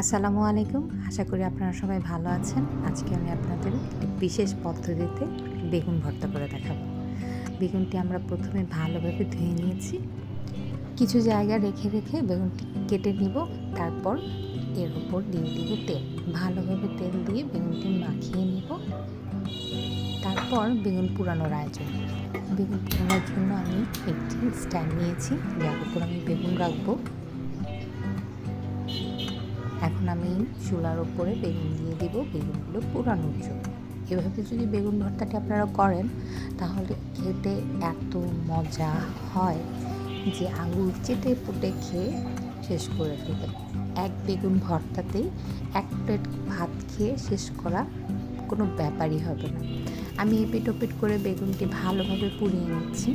আসসালামু আলাইকুম। আশা করি আপনারা সবাই ভালো আছেন। আজকে আমি আপনাদের একটি বিশেষ পদ্ধতিতে বেগুন ভর্তা করে দেখাবো। বেগুনটি আমরা প্রথমে ভালোভাবে ধুয়ে নিয়েছি। কিছু জায়গা রেখে রেখে বেগুনটি কেটে নিব। তারপর এর উপর দিয়ে দিব তেল। ভালোভাবে তেল দিয়ে বেগুনটি মাখিয়ে নিব। তারপর বেগুন পুরানোর আয়োজন। বেগুন পুরানোর জন্য আমি একটি স্ট্যান্ড নিয়েছি। যার উপর আমি বেগুন রাখব। এখন আমি চুলার ওপরে বেগুন দিয়ে দিব, বেগুনগুলো পুরানোর জন্য। এভাবে যদি বেগুন ভর্তাটি আপনারা করেন, তাহলে খেতে এত মজা হয় যে আঙুল চেটে পুটে খেয়ে শেষ করে ফেলবেন এক বেগুন ভর্তাতেই এক প্লেট ভাত খেয়ে শেষ করা কোনো ব্যাপারই হবে না। আমি এপিট ওপিট করে বেগুনটি ভালোভাবে পুড়িয়ে নিচ্ছি।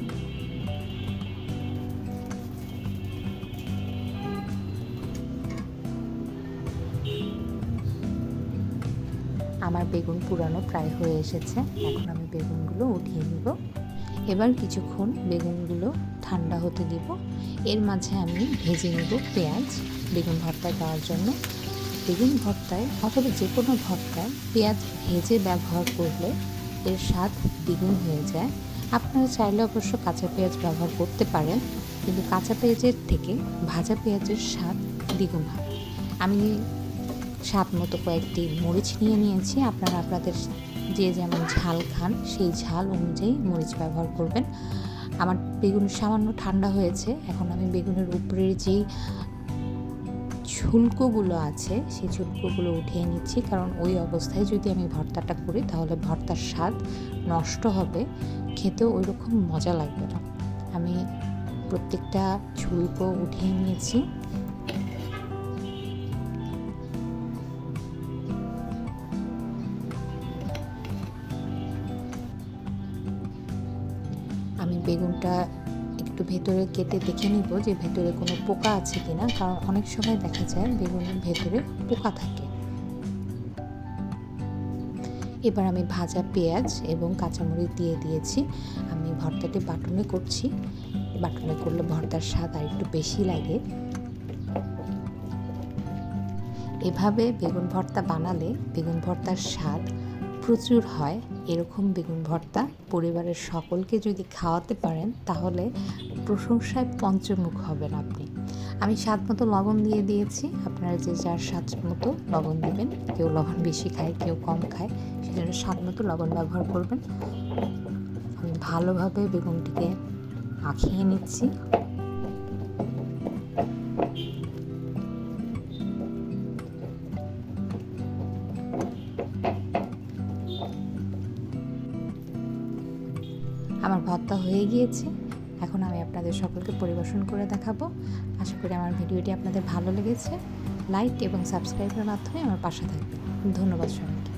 আমার বেগুন পুরানো প্রায় হয়ে এসেছে। এখন আমি বেগুনগুলো উঠিয়ে নিব। এবার কিছুক্ষণ বেগুনগুলো ঠান্ডা হতে দিব। এর মাঝে আমি ভেজে নেব পেঁয়াজ। বেগুন ভর্তায় দেওয়ার জন্য বেগুন ভর্তায় অথবা যে কোনো ভর্তায় পেঁয়াজ ভেজে ব্যবহার করলে এর স্বাদ দ্বিগুণ হয়ে যায়। আপনারা চাইলে অবশ্য কাঁচা পেঁয়াজ ব্যবহার করতে পারেন, কিন্তু কাঁচা পেঁয়াজের থেকে ভাজা পেঁয়াজের স্বাদ দ্বিগুণ হয়। আমি স্বাদ মতো কয়েকটি মরিচ নিয়ে নিয়েছি। আপনারা আপনাদের যে যেমন ঝাল খান, সেই ঝাল অনুযায়ী মরিচ ব্যবহার করবেন। আমার বেগুন সামান্য ঠান্ডা হয়েছে। এখন আমি বেগুনের উপরের যেই ঝুলকোগুলো আছে, সেই ঝুলকোগুলো উঠিয়ে নিচ্ছি। কারণ ওই অবস্থায় যদি আমি ভর্তাটা করি, তাহলে ভর্তার স্বাদ নষ্ট হবে। খেতেও ওই রকম মজা লাগবে না। আমি প্রত্যেকটা ঝুলকো উঠিয়ে নিয়েছি। বেগুনটা একটু ভেতরে কেটে দেখে নিব যে ভেতরে কোনো পোকা আছে কিনা, কারণ অনেক সময় দেখা যায় বেগুনের ভেতরে পোকা থাকে। এবার আমি ভাজা পেঁয়াজ এবং কাঁচামরিচ দিয়ে দিয়েছি। আমি ভর্তাটি বাটনে করছি। বাটনে করলে ভর্তার স্বাদ আর একটু বেশি লাগে। এভাবে বেগুন ভর্তা বানালে বেগুন ভর্তার স্বাদ প্রচুর হয়। এরকম বেগুন ভর্তা পরিবারের সকলকে যদি খাওয়াতে পারেন, তাহলে প্রশংসায় পঞ্চমুখ হবেন আপনি। আমি স্বাদ মতো লবণ দিয়ে দিয়েছি। আপনারা যে যার স্বাদ মতো লবণ দেবেন, কেউ লবণ বেশি খায়, কেউ কম খায়, সেজন্য স্বাদ মতো লবণ ব্যবহার করবেন। আমি ভালোভাবে বেগুনটিকে মাখিয়ে নিচ্ছি। আমার ভর্তা হয়ে গিয়েছে। এখন আমি আপনাদের সকলকে পরিবেশন করে দেখাবো। আশা করি আমার ভিডিওটি আপনাদের ভালো লেগেছে। লাইক এবং সাবস্ক্রাইবের মাধ্যমে আমার পাশে থাকবে ধন্যবাদ সবাইকে।